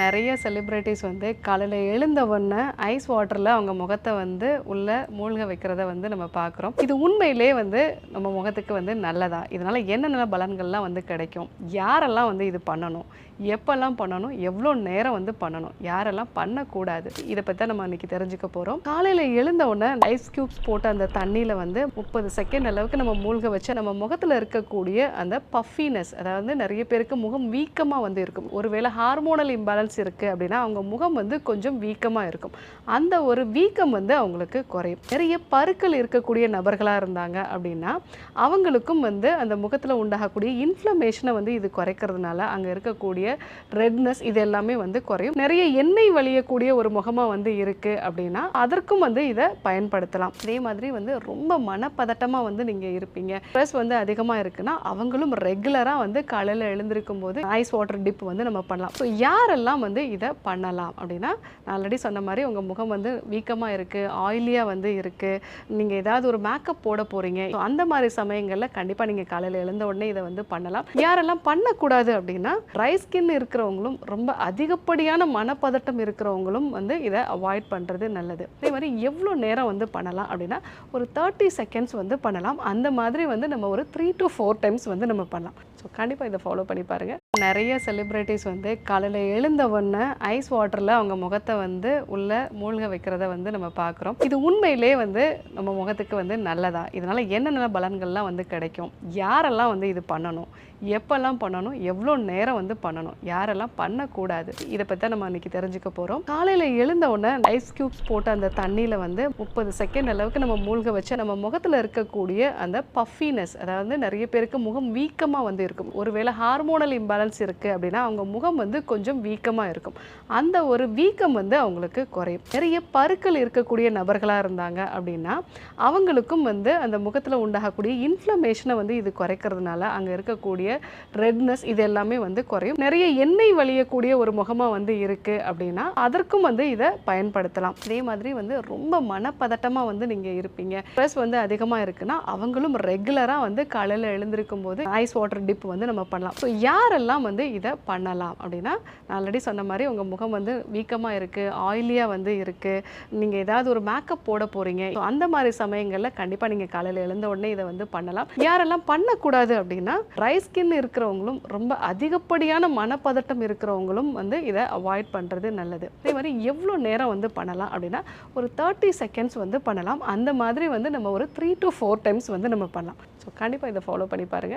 நிறைய செலிப்ரிட்டிஸ் வந்து காலையில் எழுந்த உடனே ஐஸ் வாட்டரில் அவங்க முகத்தை வந்து உள்ள மூழ்க வைக்கிறத வந்து நம்ம பார்க்குறோம். இது உண்மையிலே வந்து நம்ம முகத்துக்கு வந்து நல்லதா? இதனால் என்னென்ன பலன்கள்லாம் வந்து கிடைக்கும்? யாரெல்லாம் வந்து இது பண்ணணும்? எப்பெல்லாம் பண்ணணும்? எவ்வளோ நேரம் வந்து பண்ணணும்? யாரெல்லாம் பண்ணக்கூடாது? இதை பற்றி தான் நம்ம இன்னைக்கு தெரிஞ்சுக்க போகிறோம் காலையில் எழுந்த உடனே ஐஸ் க்யூப்ஸ் போட்டு அந்த தண்ணியில் வந்து முப்பது செகண்ட் அளவுக்கு நம்ம மூழ்க வச்சு நம்ம முகத்தில் இருக்கக்கூடிய அந்த பஃபினஸ் அதாவது நிறைய பேருக்கு முகம் வீக்கமாக வந்து இருக்கும். ஒருவேளை ஹார்மோனல் இம்பேலன்ஸ் இருக்குது அப்படின்னா அவங்க முகம் வந்து கொஞ்சம் வீக்கமாக இருக்கும். அந்த ஒரு வீக்கம் வந்து அவங்களுக்கு குறையும். நிறைய பருக்கள் இருக்கக்கூடிய நபர்களாக இருந்தாங்க அப்படின்னா அவங்களுக்கும் வந்து அந்த முகத்தில் உண்டாகக்கூடிய இன்ஃப்ளமேஷனை வந்து இது குறைக்கிறதுனால அங்கே இருக்கக்கூடிய ரெட்னஸ் இது எல்லாமே வந்து குறையும். நிறைய எண்ணெய் வழியக்கூடிய ஒரு முகமாக வந்து இருக்குது அப்படின்னா அதற்கும் வந்து இதை பயன்படுத்தலாம். அதே மாதிரி வந்து ரொம்ப மனப்பதட்டமாக வந்து நீங்கள் இருப்பீங்க. ஸ்ட்ரெஸ் வந்து அதிகமாக இருக்குன்னா அவங்களும் ரெகுலராக வந்து காலையில் எழுந்திருக்கும் போது ஐஸ் வாட்டர் டிப் வந்து நம்ம பண்ணலாம். ஸோ யாரெல்லாம் வந்து இதை பண்ணலாம். அப்படின்னா நான் ஆல்ரெடி சொன்ன மாதிரி உங்கள் முகம் வந்து வீக்கமாக இருக்குது ஆயிலியாக வந்து இருக்குது நீங்கள் ஏதாவது ஒரு மேக்கப் போட போகிறீங்க ஸோ அந்த மாதிரி சமயங்களில் கண்டிப்பாக நீங்கள் காலையில் எழுந்த உடனே இதை வந்து பண்ணலாம். யாரெல்லாம் பண்ணக்கூடாது அப்படின்னா ட்ரை ஸ்கின் இருக்கிறவங்களும் ரொம்ப அதிகப்படியான மனப்பதட்டம் இருக்கிறவங்களும் வந்து இதை அவாய்ட் பண்ணுறது நல்லது. அதே மாதிரி எவ்வளோ நேரம் வந்து பண்ணலாம் அப்படின்னா ஒரு தேர்ட்டி செகண்ட்ஸ் வந்து பண்ணலாம். அந்த மாதிரி வந்து நம்ம ஒரு த்ரீ டு ஃபோர் டைம்ஸ் வந்து நம்ம பண்ணலாம். ஸோ கண்டிப்பாக இதை ஃபாலோ பண்ணி பாருங்கள் நிறைய செலிப்ரிட்டிஸ் வந்து காலையில் எழுந்த உடனே ஐஸ் வாட்டரில் அவங்க முகத்தை வந்து உள்ள மூழ்க வைக்கிறத வந்து நம்ம பார்க்குறோம். இது உண்மையிலே வந்து நம்ம முகத்துக்கு வந்து நல்லதா? இதனால் என்னென்ன பலன்கள்லாம் வந்து கிடைக்கும்? யாரெல்லாம் வந்து இது பண்ணணும்? எப்பெல்லாம் பண்ணணும்? எவ்வளோ நேரம் வந்து பண்ணணும்? யாரெல்லாம் பண்ணக்கூடாது? இதை பற்றி தான் நம்ம இன்னைக்கு தெரிஞ்சுக்க போகிறோம் காலையில் எழுந்த உடனே ஐஸ் க்யூப்ஸ் போட்டு அந்த தண்ணியில் வந்து முப்பது செகண்ட் அளவுக்கு நம்ம மூழ்க வச்சு நம்ம முகத்தில் இருக்கக்கூடிய அந்த பஃபினஸ் அதாவது நிறைய பேருக்கு முகம் வீக்கமாக வந்து இருக்கும். ஒருவேளை ஹார்மோனல் இம்பாலன்ஸ் இருக்குது அப்படின்னா அவங்க முகம் வந்து கொஞ்சம் வீக்கமாக இருக்கும். அந்த ஒரு வீக்கம் வந்து அவங்களுக்கு குறையும். நிறைய பருக்கள் இருக்கக்கூடிய நபர்களாக இருந்தாங்க அப்படின்னா அவங்களுக்கும் வந்து அந்த முகத்தில் உண்டாகக்கூடிய இன்ஃப்ளமேஷனை வந்து இது குறைக்கிறதுனால அங்கே இருக்கக்கூடிய ரெட்னஸ் இது எல்லாமே வந்து குறையும். நிறைய எண்ணெய் வழியக்கூடிய ஒரு முகமாக வந்து இருக்குது அப்படின்னா அதற்கும் வந்து இதை பயன்படுத்தலாம். இதே மாதிரி வந்து ரொம்ப மனப்பதட்டமாக வந்து நீங்கள் இருப்பீங்க. ஸ்ட்ரெஸ் வந்து அதிகமாக இருக்குன்னா அவங்களும் ரெகுலராக வந்து காலையில் எழுந்திருக்கும் போது ஐஸ் வாட்டர் டிப் வந்து நம்ம பண்ணலாம். ஸோ யாரெல்லாம் வந்து இதை பண்ணலாம். அப்படின்னா நான் ஆல்ரெடி சொன்ன மாதிரி உங்கள் முகம் வந்து வீக்கமாக இருக்குது ஆயிலியாக வந்து இருக்குது நீங்கள் ஏதாவது ஒரு மேக்கப் போட போகிறீங்க ஸோ அந்த மாதிரி சமயங்களில் கண்டிப்பாக நீங்கள் காலையில் எழுந்த உடனே இதை வந்து பண்ணலாம். யாரெல்லாம் பண்ணக்கூடாது அப்படின்னா ட்ரை ஸ்கின் இருக்கிறவங்களும் ரொம்ப அதிகப்படியான மனப்பதட்டம் இருக்கிறவங்களும் வந்து இதை அவாய்ட் பண்ணுறது நல்லது. அதே மாதிரி எவ்வளோ நேரம் வந்து பண்ணலாம் அப்படின்னா ஒரு தேர்ட்டி செகண்ட்ஸ் வந்து பண்ணலாம். அந்த மாதிரி வந்து நம்ம ஒரு த்ரீ டு ஃபோர் டைம்ஸ் வந்து நம்ம பண்ணலாம். ஸோ கண்டிப்பாக இதை ஃபாலோ பண்ணி பாருங்கள்